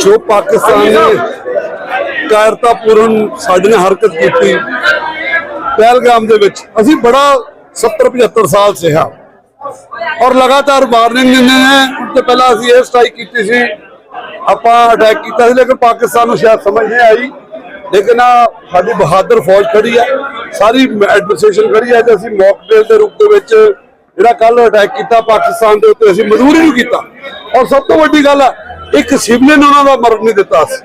ਜੋ ਪਾਕਿਸਤਾਨ ਨੇ ਕਾਇਰਤਾਪੂਰਨ ਸਾਡੇ ਨਾਲ ਹਰਕਤ ਕੀਤੀ, ਪਹਿਲਗਾਮ ਦੇ ਵਿੱਚ ਅਸੀਂ ਬੜਾ 70 75 ਸਾਲ ਸਿਹਾ। ਔਰ ਲਗਾਤਾਰ ਵਾਰਨਿੰਗ ਦਿੰਦੇ ਨੇ, ਉਸ ਪਹਿਲਾਂ ਅਸੀਂ ਇਹ ਸਟ੍ਰਾਈਕ ਕੀਤੀ ਸੀ, ਆਪਾਂ ਅਟੈਕ ਕੀਤਾ ਸੀ, ਲੇਕਿਨ ਪਾਕਿਸਤਾਨ ਨੂੰ ਸ਼ਾਇਦ ਸਮਝ ਨਹੀਂ ਆਈ। ਲੇਕਿਨ ਆਹ ਸਾਡੀ ਬਹਾਦਰ ਫੌਜ ਖੜੀ ਹੈ ਸਾਰੀ ਐਡਮਿਨਿਸਟ੍ਰੇਸ਼ਨ ਖੜੀ ਹੈ ਤੇ ਅਸੀਂ ਮੌਕ ਡਰਿਲ ਦੇ ਰੂਪ ਦੇ ਵਿੱਚ ਜਿਹੜਾ ਕੱਲ ਅਟੈਕ ਕੀਤਾ ਪਾਕਿਸਤਾਨ ਦੇ ਉੱਤੇ, ਅਸੀਂ ਮਜ਼ਦੂਰੀ ਨੂੰ ਕੀਤਾ। ਔਰ ਸਭ ਤੋਂ ਵੱਡੀ ਗੱਲ ਹੈ ਇੱਕ ਸਿਵਲੀਅਨ ਉਹਨਾਂ ਦਾ ਮਰਨ ਨਹੀਂ ਦਿੱਤਾ ਸੀ।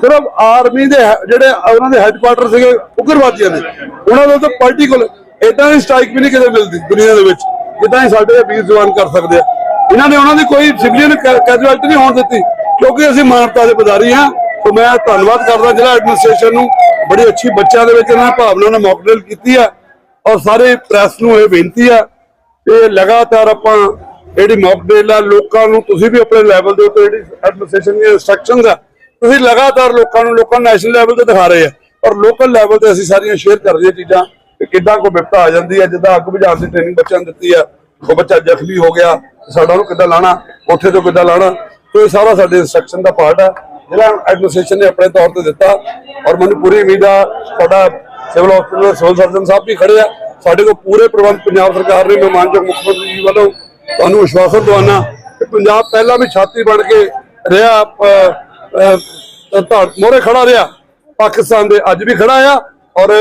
ਸਿਰਫ ਆਰਮੀ ਦੇ ਜਿਹੜੇ ਉਹਨਾਂ ਦੇ ਹੈੱਡਕੁਆਟਰ ਸੀਗੇ ਉਗਰਵਾਦੀਆਂ ਦੇ। ਉਹਨਾਂ ਦੇ ਉੱਤੇ ਪਾਰਟੀਕਲ ਇਦਾਂ ਦੀ ਸਟ੍ਰਾਈਕ ਵੀ ਨਹੀਂ ਕਿਤੇ ਮਿਲਦੀ ਦੁਨੀਆ ਦੇ ਵਿੱਚ, ਜਿੱਦਾਂ ਹੀ ਸਾਡੇ ਵੀਰ ਜਵਾਨ ਕਰ ਸਕਦੇ ਆ। ਇਹਨਾਂ ਨੇ ਉਹਨਾਂ ਦੀ ਕੋਈ ਸਿਵਲੀਅਨ ਕੈਜੁਅਲਟੀ ਨਹੀਂ ਹੋਣ ਦਿੱਤੀ, ਕਿਉਂਕਿ ਅਸੀਂ ਮਾਨਵਤਾ ਦੇ ਬਜ਼ਾਰੀ ਹਾਂ। ਸੋ ਮੈਂ ਧੰਨਵਾਦ ਕਰਦਾ ਜ਼ਿਲ੍ਹਾ ਐਡਮਿਨਿਸਟ੍ਰੇਸ਼ਨ ਨੂੰ, ਬੜੀ ਅੱਛੀ ਬੱਚਿਆਂ ਦੇ ਵਿੱਚ ਇਹਨਾਂ ਭਾਵਨਾ ਨੇ ਮੌਕ ਕੀਤੀ ਹੈ ਔਰ ਸਾਰੇ ਪ੍ਰੈਸ ਨੂੰ ਇਹ ਬੇਨਤੀ ਆ ਕਿ ਲਗਾਤਾਰ ਆਪਾਂ ਜਿਹੜੀ ਮੌਕ ਡਰਿਲ ਆ, ਲੋਕਾਂ ਨੂੰ ਤੁਸੀਂ ਵੀ ਆਪਣੇ ਲੈਵਲ ਦੇ ਉੱਤੇ ਜਿਹੜੀ ਐਡਮਿਨਿਸਟ੍ਰੇਸ਼ਨ ਦੀਆਂ ਇਨਸਟਰਕਸ਼ਨਸ ਆ, ਤੁਸੀਂ ਲਗਾਤਾਰ ਲੋਕਾਂ ਨੂੰ, ਲੋਕਾਂ ਨੈਸ਼ਨਲ ਲੈਵਲ ਤੇ ਦਿਖਾ ਰਹੇ ਆ। ਔਰ ਲੋਕਲ ਲੈਵਲ ਤੇ ਅਸੀਂ ਸਾਰੀਆਂ ਸ਼ੇਅਰ ਕਰ ਰਹੀਆਂ ਚੀਜ਼ਾਂ ਕਿ ਕਿੱਦਾਂ ਕੋਈ ਵਿਪਤਾ ਆ ਜਾਂਦੀ ਹੈ ਜਿੱਦਾਂ ਅੱਗ ਬੁਝਾਉਣ ਦੀ ਟ੍ਰੇਨਿੰਗ ਬੱਚਿਆਂ ਨੂੰ ਦਿੱਤੀ ਆ, ਉਹ ਬੱਚਾ ਜ਼ਖਮੀ ਹੋ ਗਿਆ, ਸਾਡਾ ਉਹਨੂੰ ਕਿੱਦਾਂ ਲਾਣਾ, ਉੱਥੇ ਤੋਂ ਕਿੱਦਾਂ ਲਾਣਾ। ਸੋ ਇਹ ਸਾਰਾ ਸਾਡੇ ਇਨਸਟਰਕਸ਼ਨ ਦਾ ਪਾਰਟ ਆ, ਜਿਹੜਾ ਐਡਮਿਨਿਸਟ੍ਰੇਸ਼ਨ ਨੇ ਆਪਣੇ ਤੌਰ ਤੇ ਦਿੱਤਾ। ਔਰ ਮੈਨੂੰ ਪੂਰੀ ਉਮੀਦ ਆ ਸਾਡਾ ਸਿਵਲ ਹਸਪੀਟਲ ਸਿਵਲ ਸਰਜਨ ਸਾਹਿਬ ਵੀ ਖੜੇ ਆ। ਸਾਡੇ ਕੋਲ ਪੂਰੇ ਪ੍ਰਬੰਧ ਪੰਜਾਬ ਸਰਕਾਰ ਨੇ ਮਹਿਮਾਨਯੋਗ ਮੁੱਖ ਮੰਤਰੀ ਜੀ ਵੱਲੋਂ ਤੁਹਾਨੂੰ ਵਿਸ਼ਵਾਸਨ ਦਵਾਨਾ ਕਿ ਪੰਜਾਬ ਪਹਿਲਾਂ ਵੀ ਛਾਤੀ ਬਣ ਕੇ ਰਿਹਾ ਮੋਰੇ ਖੜਾ ਰਿਹਾ। ਪਾਕਿਸਤਾਨ ਦੇ ਅੱਜ ਵੀ ਖੜਾ ਆ ਔਰ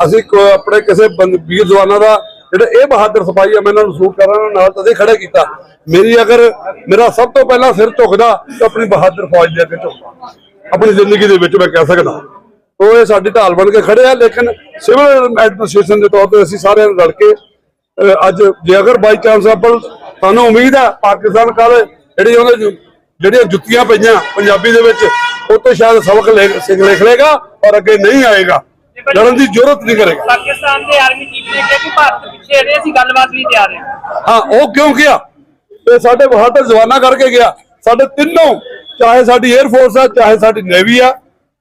ਅਸੀਂ ਆਪਣੇ ਕਿਸੇ ਵੀਰ ਜਵਾਨਾਂ ਦਾ ਜਿਹੜੇ ਇਹ ਬਹਾਦਰ ਸਿਪਾਹੀ ਆ, ਮੈਂ ਇਹਨਾਂ ਨੂੰ ਸੂਟ ਕਰਾਂ ਨਾਲ ਤਦੇ ਖੜਾ ਕੀਤਾ। ਮੇਰੀ ਅਗਰ ਮੇਰਾ ਸਭ ਤੋਂ ਪਹਿਲਾਂ ਸਿਰ ਝੁਕਦਾ, ਤਾਂ ਆਪਣੀ ਬਹਾਦਰ ਫੌਜ ਦੇ ਅੱਗੇ ਝੁਕਦਾ। ਆਪਣੀ ਜ਼ਿੰਦਗੀ ਦੇ ਵਿੱਚ ਮੈਂ ਕਹਿ ਸਕਦਾ। ਉਹ ਇਹ ਸਾਡੀ ਢਾਲ ਬਣ ਕੇ ਖੜੇ ਆ, ਲੇਕਿਨ ਸਿਵਲ ਐਡਮਿਨਿਸਟ੍ਰੇਸ਼ਨ ਦੇ ਤੌਰ ਤੇ ਅਸੀਂ ਸਾਰਿਆਂ ਨੂੰ ਰਲ ਕੇ ਅੱਜ ਜੇ ਅਗਰ ਬਾਈ ਚਾਂਸ ਆਪਾਂ ਤੁਹਾਨੂੰ ਉਮੀਦ ਹੈ ਪਾਕਿਸਤਾਨ ਕੱਲ ਜਿਹੜੀ ਉਹਨੇ ਜਿਹੜੀਆਂ ਜੁੱਤੀਆਂ ਪਈਆਂ ਪੰਜਾਬੀ ਦੇ ਵਿੱਚ ਉਹ ਤੋਂ ਸ਼ਾਇਦ ਸਬਕ ਲਿਖ ਲੇਗਾ ਔਰ ਅੱਗੇ ਨਹੀਂ ਆਏਗਾ। ਲੜਨ ਦੀ ਜ਼ਰੂਰਤ ਨਹੀਂ ਕਰੇਗਾ। ਪਾਕਿਸਤਾਨ ਦੇ ਆਰਮੀ ਚੀਫ ਨੇ ਕਿਹਾ ਕਿ ਭਾਰਤ ਪਿੱਛੇ ਹਟੇ ਅਸੀਂ ਗੱਲਬਾਤ ਲਈ ਤਿਆਰ ਹਾਂ। ਹਾਂ ਉਹ ਕਿਉਂ ਗਿਆ ਤੇ ਸਾਡੇ ਬਹਾਦਰ ਜਵਾਨਾ ਕਰਕੇ ਗਿਆ। ਸਾਡੇ ਤਿੰਨੋਂ ਚਾਹੇ ਸਾਡੀ 에ਅਰ ਫੋਰਸ ਆ ਚਾਹੇ ਸਾਡੀ ਨੇਵੀ ਆ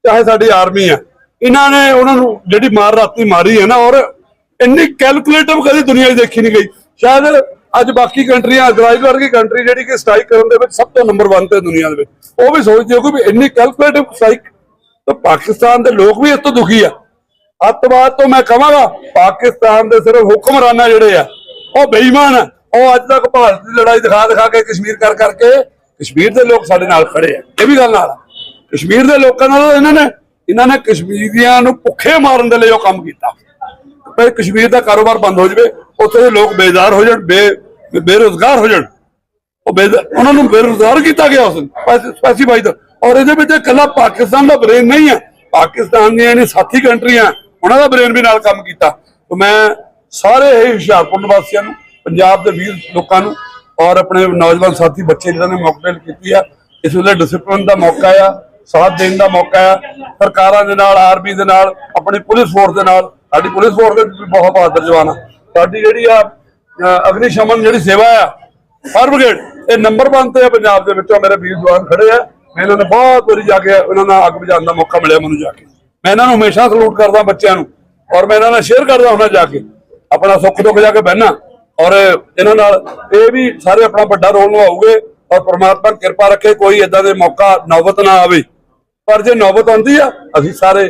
ਚਾਹੇ ਸਾਡੀ ਆਰਮੀ ਆ। ਇਹਨਾਂ ਨੇ ਉਹਨਾਂ ਨੂੰ ਜਿਹੜੀ ਮਾਰ ਰਾਤੀ ਮਾਰੀ ਹੈ ਨਾ ਔਰ ਇੰਨੀ ਕੈਲਕੂਲੇਟਿਵ ਕਦੇ ਦੁਨੀਆ 'ਚ ਦੇਖੀ ਨਹੀਂ ਗਈ। ਸ਼ਾਇਦ ਅੱਜ ਬਾਕੀ ਕੰਟਰੀਆਂ ਇਜ਼ਰਾਈਲ ਵਰਗੀ ਕੰਟਰੀ ਜਿਹੜੀ ਕਿ ਸਟ੍ਰਾਈਕ ਕਰਨ ਦੇ ਵਿੱਚ ਸਭ ਤੋਂ ਨੰਬਰ 1 ਤੇ ਦੁਨੀਆ ਦੇ ਵਿੱਚ। ਉਹ ਵੀ ਸੋਚਦੀ ਹੋ ਕਿ ਇੰਨੀ ਕੈਲਕੂਲੇਟਿਵ ਸਟ੍ਰਾਈਕ ਤਾਂ ਪਾਕਿਸਤਾਨ ਦੇ ਲੋਕ ਵੀ ਇਸ ਤੋਂ ਦੁਖੀ ਆ। ਅੱਤਵਾਦ ਤੋਂ ਮੈਂ ਕਹਾਂਗਾ, ਪਾਕਿਸਤਾਨ ਦੇ ਸਿਰਫ ਹੁਕਮਰਾਨਾ ਜਿਹੜੇ ਆ, ਉਹ ਬੇਈਮਾਨ ਆ। ਉਹ ਅੱਜ ਤੱਕ ਭਾਰਤ ਦੀ ਲੜਾਈ ਦਿਖਾ ਦਿਖਾ ਕੇ ਕਸ਼ਮੀਰ ਕਰ ਕਰਕੇ ਕਸ਼ਮੀਰ ਦੇ ਲੋਕ ਸਾਡੇ ਨਾਲ ਖੜੇ ਆ। ਇਹ ਵੀ ਗੱਲ ਨਾਲ ਆ। ਕਸ਼ਮੀਰ ਦੇ ਲੋਕਾਂ ਨਾਲ ਇਹਨਾਂ ਨੇ ਇਹਨਾਂ ਨੇ ਕਸ਼ਮੀਰੀਆਂ ਨੂੰ ਭੁੱਖੇ ਮਾਰਨ ਦੇ ਲਈ ਉਹ ਕੰਮ ਕੀਤਾ। ਪਰ ਕਸ਼ਮੀਰ ਦਾ ਕਾਰੋਬਾਰ ਬੰਦ ਹੋ ਜਾਵੇ, ਉੱਥੇ ਦੇ ਲੋਕ ਬੇਜ਼ਾਰ ਹੋ ਜਾਣ, ਬੇ, ਬੇਰੋਜ਼ਗਾਰ ਹੋ ਜਾਣ। ਉਹ ਉਹਨਾਂ ਨੂੰ ਬੇਰੁਜ਼ਗਾਰ ਕੀਤਾ ਗਿਆ ਉਸ ਸਪੈਸੀਫਾਈ ਦਾ ਔਰ ਇਹਦੇ ਵਿੱਚ ਇਕੱਲਾ ਪਾਕਿਸਤਾਨ ਦਾ ਬ੍ਰੇਨ ਨਹੀਂ ਹੈ। ਪਾਕਿਸਤਾਨ ਦੀਆਂ ਨੇ ਸਾਥੀ ਕੰਟਰੀਆਂ, ਉਹਨਾਂ ਦਾ ਬ੍ਰੇਨ ਵੀ ਨਾਲ ਕੰਮ ਕੀਤਾ। ਤੇ ਮੈਂ ਸਾਰੇ ਹੀ ਹੁਸ਼ਿਆਰਪੁਰ ਨਿਵਾਸੀਆਂ ਨੂੰ, ਪੰਜਾਬ ਦੇ ਵੀਰ ਲੋਕਾਂ ਨੂੰ ਔਰ ਆਪਣੇ ਨੌਜਵਾਨ ਸਾਥੀ, ਬੱਚੇ ਜਿਹਨਾਂ ਨੇ ਮੌਕਟੇਲ ਕੀਤੀ ਆ, ਇਸ ਵੇਲੇ ਡਿਸਪਲਿਨ ਦਾ ਮੌਕਾ ਆ। ਸਾਥ ਦੇਣ ਦਾ ਮੌਕਾ ਆ ਸਰਕਾਰਾਂ ਦੇ ਨਾਲ ਆਰਮੀ ਦੇ ਨਾਲ ਆਪਣੀ ਪੁਲਿਸ ਫੋਰਸ ਦੇ ਨਾਲ। ਸਾਡੀ ਪੁਲਿਸ ਫੋਰਸ ਦੇ ਵੀ ਬਹੁਤ ਬਹਾਦਰ ਜਵਾਨ ਆ। ਸਾਡੀ ਜਿਹੜੀ ਆ ਅ, ਅਗਨੀ ਸ਼ਮਨ ਜਿਹੜੀ ਸੇਵਾ ਆ ਫਾਇਰ ਬ੍ਰਿਗੇਡ ਇਹ ਨੰਬਰ 1 ਤੇ ਆ ਪੰਜਾਬ ਦੇ ਵਿੱਚੋਂ ਮੇਰੇ ਵੀਰ ਜਵਾਨ ਖੜੇ ਆ। ਮੈਂ ਇਹਨਾਂ ਨੇ ਬਹੁਤ ਵਾਰੀ ਜਾ ਕੇ ਇਹਨਾਂ ਨਾਲ ਅੱਗ ਬੁਝਾਉਣ ਦਾ ਮੌਕਾ ਮਿਲਿਆ ਮੈਨੂੰ ਜਾ ਕੇ। ਮੈਂ ਇਹਨਾਂ ਨੂੰ ਹਮੇਸ਼ਾ ਸਲੂਟ ਕਰਦਾ ਬੱਚਿਆਂ ਨੂੰ ਔਰ ਮੈਂ ਇਹਨਾਂ ਨਾਲ ਸ਼ੇਅਰ ਕਰਦਾ ਹੁੰਦਾ ਜਾ ਕੇ। ਆਪਣਾ ਸੁੱਖ ਦੁੱਖ ਜਾ ਕੇ ਬਹਿਣਾ ਔਰ ਇਹਨਾਂ ਨਾਲ ਇਹ ਵੀ ਸਾਰੇ ਆਪਣਾ ਵੱਡਾ ਰੋਲ ਨਿਭਾਉਗੇ। ਔਰ ਪ੍ਰਮਾਤਮਾ ਕਿਰਪਾ ਰੱਖੇ ਕੋਈ ਇਦਾਂ ਦੇ ਮੌਕਾ ਨੌਬਤ ਨਾ ਆਵੇ ਪਰ ਜੇ ਨੌਬਤ ਆਉਂਦੀ ਆ ਅਸੀਂ ਸਾਰੇ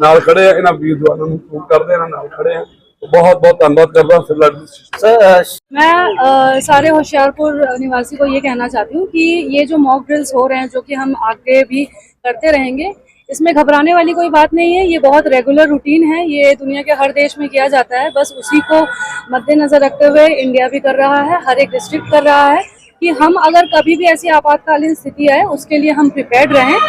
ਨਾਲ ਖੜੇ ਆ ਇਹਨਾਂ ਵੀਰ ਜਵਾਨਾਂ ਨੂੰ ਸਲੂਟ ਕਰਦੇ ਆ ਇਹਨਾਂ ਨਾਲ ਖੜੇ ਆ ਬਹੁਤ ਬਹੁਤ ਧੰਨਵਾਦ ਕਰਦਾ ਸਿਵਲ ਐਡਮਿਨਿਸਟ੍ਰੇਸ਼ਨ मैं अ, सारे होशियारपुर निवासी को ये कहना चाहती हूँ कि ये जो मॉक ड्रिल्स हो रहे हैं जो कि हम आगे भी करते रहेंगे इसमें घबराने वाली कोई बात नहीं है ये बहुत रेगुलर रूटीन है ये दुनिया के हर देश में किया जाता है बस उसी को मद्देनजर रखते हुए इंडिया भी कर रहा है हर एक डिस्ट्रिक्ट कर रहा है कि हम अगर कभी भी ऐसी आपातकालीन स्थिति आए, उसके लिए हम प्रिपेयर्ड रहें।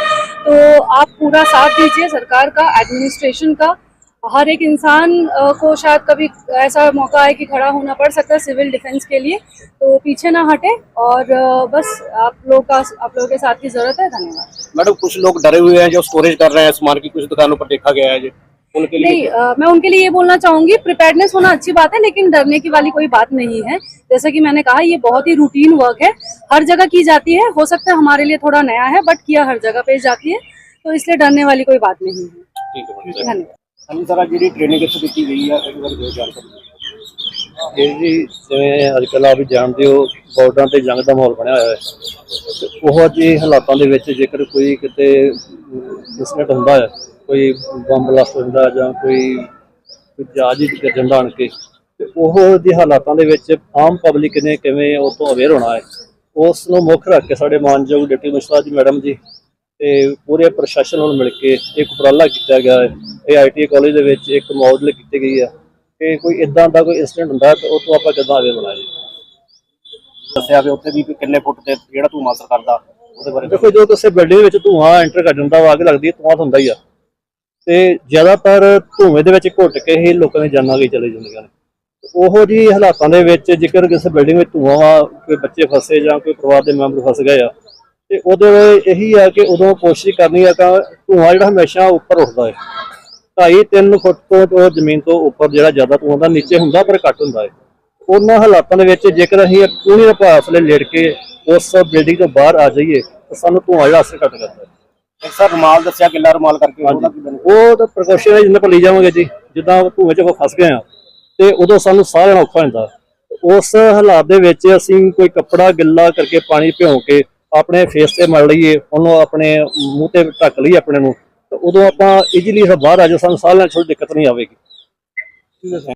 तो आप पूरा साथ दीजिए, सरकार का एडमिनिस्ट्रेशन का। हर एक इंसान को शायद कभी ऐसा मौका आए कि खड़ा होना पड़ सकता है सिविल डिफेंस के लिए। तो पीछे ना हटे और बस आप लोग का, आप लोगों के साथ की ज़रूरत है। धन्यवाद। मैडम, कुछ लोग डरे हुए हैं जो स्टोरेज कर रहे हैं, सामान की कुछ दुकानों पर देखा गया है। जी उनके लिए नहीं अ, मैं उनके लिए ये बोलना चाहूंगी प्रिपेयर्डनेस होना अच्छी बात है लेकिन डरने की वाली कोई बात नहीं है जैसा कि मैंने कहा ये बहुत ही रूटीन वर्क है हर जगह की जाती है हो सकता है हमारे लिए थोड़ा नया है बट किया हर जगह पे जाती है तो इसलिए डरने वाली कोई बात नहीं है ठीक है मैडम धन्यवाद ਹਾਂਜੀ ਸਰ ਜਿਹੜੀ ਟ੍ਰੇਨਿੰਗ ਇੱਥੇ ਦਿੱਤੀ ਗਈ ਹੈ ਇਹਦੇ ਬਾਰੇ ਜੋ ਜਾਣਕਾਰੀ ਇਹ ਜੀ ਜਿਵੇਂ ਅੱਜ ਕੱਲ੍ਹ ਆਪ ਵੀ ਜਾਣਦੇ ਹੋ ਬਾਰਡਰਾਂ ਤੇ ਜੰਗ ਦਾ ਮਾਹੌਲ ਬਣਿਆ ਹੋਇਆ ਹੈ ਤੇ ਉਹ ਜਿਹੇ ਹਾਲਾਤਾਂ ਦੇ ਵਿੱਚ ਜੇਕਰ ਕੋਈ ਕਿਤੇ ਇਨਸੀਡੈਂਟ ਹੁੰਦਾ ਹੈ ਕੋਈ ਬੰਬ ਬਲਾਸਟ ਹੁੰਦਾ ਜਾਂ ਕੋਈ ਜਹਾਜ਼ ਹੀ ਗਿਰ ਜਾਂਦਾ ਆਣ ਕੇ ਤੇ ਉਹ ਦੇ ਹਾਲਾਤਾਂ ਦੇ ਵਿੱਚ ਆਮ ਪਬਲਿਕ ਨੇ ਕਿਵੇਂ ਉਹ ਤੋਂ ਅਵੇਅਰ ਹੋਣਾ ਹੈ ਉਸ ਨੂੰ ਮੁੱਖ ਰੱਖ ਕੇ ਸਾਡੇ ਮਾਨਯੋਗ ਡਿਪਟੀ ਮਿਸਟਰ ਜੀ ਮੈਡਮ ਜੀ ਤੇ ਪੂਰੇ ਪ੍ਰਸ਼ਾਸਨ ਨਾਲ ਮਿਲ ਕੇ ਇੱਕ ਉਪਰਾਲਾ ਕੀਤਾ ਗਿਆ ਹੈ। ਇਹ ਆਈਟੀ ਕਾਲਜ ਦੇ ਵਿੱਚ ਇੱਕ ਮਾਡਲ ਕੀਤੀ ਗਈ ਹੈ ਕਿ ਕੋਈ ਇਦਾਂ ਦਾ ਕੋਈ ਇਨਸੀਡੈਂਟ ਹੁੰਦਾ ਤਾਂ ਉਹ ਤੋਂ ਆਪਾਂ ਕਿੱਦਾਂ ਅਵੇਅਰ ਬਣਾਏ ਦੱਸਿਆ ਵੀ ਉੱਥੇ ਵੀ ਕਿੰਨੇ ਫੁੱਟ ਤੇ ਜਿਹੜਾ ਧੂੰਆਂ ਅਸਰ ਕਰਦਾ ਉਹਦੇ ਬਾਰੇ ਦੇਖੋ ਜੋ ਤੁਸੀਂ ਬਿਲਡਿੰਗ ਵਿੱਚ ਧੂਆਂ ਐਂਟਰ ਕਰ ਜਾਂਦਾ ਵਾ ਅੱਗ ਲੱਗਦੀ ਹੈ ਧੂਆਂ ਹੁੰਦਾ ਹੀ ਆ। ਤੇ ਜ਼ਿਆਦਾਤਰ ਧੂਏ ਦੇ ਵਿੱਚ ਘੁੱਟ ਕੇ ਹੀ ਲੋਕਾਂ ਦੀਆਂ ਜਾਨਾਂ ਗਈ ਚਲੇ ਜਾਂਦੀਆਂ ਨੇ। ਉਹੋ ਜੀ ਹਾਲਾਤਾਂ ਦੇ ਵਿੱਚ ਜੇਕਰ ਕਿਸੇ ਬਿਲਡਿੰਗ ਵਿੱਚ ਧੂਆਂ ਕੋਈ ਬੱਚੇ ਫਸੇ ਜਾਂ ਕੋਈ ਪਰਿਵਾਰ ਦੇ ਮੈਂਬਰ ਫਸ ਗਏ ਆ, ਤੇ ਉਹਦੇ ਵੇਲੇ ਇਹੀ ਆ ਕਿ ਉਦੋਂ ਕੋਸ਼ਿਸ਼ ਕਰਨੀ ਆ ਤਾਂ ਧੂਆਂ ਜਿਹੜਾ ਹਮੇਸ਼ਾ ਉੱਪਰ ਉੱਠਦਾ ਹੈ ਢਾਈ ਤਿੰਨ ਫੁੱਟ ਤੋਂ ਜ਼ਮੀਨ ਤੋਂ ਉੱਪਰ ਜਿਹੜਾ ਜ਼ਿਆਦਾ ਧੂਆਂ ਦਾ ਨੀਚੇ ਹੁੰਦਾ ਪਰ ਘੱਟ ਹੁੰਦਾ ਹੈ ਉਹਨਾਂ ਹਾਲਾਤਾਂ ਦੇ ਵਿੱਚ ਜੇਕਰ ਅਸੀਂ ਪੂਰੀ ਦੇ ਭਾਸਲੇ ਲੇਟ ਕੇ ਉਸ ਬਿਲਡਿੰਗ ਤੋਂ ਬਾਹਰ ਆ ਜਾਈਏ, ਤਾਂ ਸਾਨੂੰ ਧੂਆਂ ਜਿਹੜਾ ਅਸਰ ਘੱਟ ਕਰਦਾ ਹੈ ਸਰ ਰੁਮਾਲ ਦੱਸਿਆ ਗਿੱਲਾ ਰੁਮਾਲ ਕਰਕੇ ਉਹਦਾ ਕੀ? ਉਹ ਤਾਂ ਪ੍ਰੀਕਾਸ਼ਨ ਹੈ ਜਿੰਨੇ ਪਰ ਲਈ ਜਾਵਾਂਗੇ ਜੀ ਜਿੱਦਾਂ ਧੂਏ 'ਚ ਆਪਾਂ ਫਸ ਗਏ ਆ ਤੇ ਉਦੋਂ ਸਾਨੂੰ ਸਾਹ ਲੈਣਾ ਔਖਾ ਹੁੰਦਾ ਉਸ ਹਾਲਾਤ ਦੇ ਵਿੱਚ ਅਸੀਂ ਕੋਈ ਕੱਪੜਾ ਗਿੱਲਾ ਕਰਕੇ ਪਾਣੀ ਭਿਉਂ ਕੇ ਆਪਣੇ ਫੇਸ ਤੇ ਮਲ ਲਈਏ ਉਹਨੂੰ ਆਪਣੇ ਮੂੰਹ ਤੇ ਢੱਕ ਲਈਏ ਆਪਣੇ ਨੂੰ ਤੇ ਉਦੋਂ ਆਪਾਂ ਇਜ਼ੀਲੀ ਬਾਹਰ ਆ ਜਾ ਸਾਨੂੰ ਸਾਹ ਲੈਣ 'ਚ ਦਿੱਕਤ ਨਹੀਂ ਆਵੇਗੀ।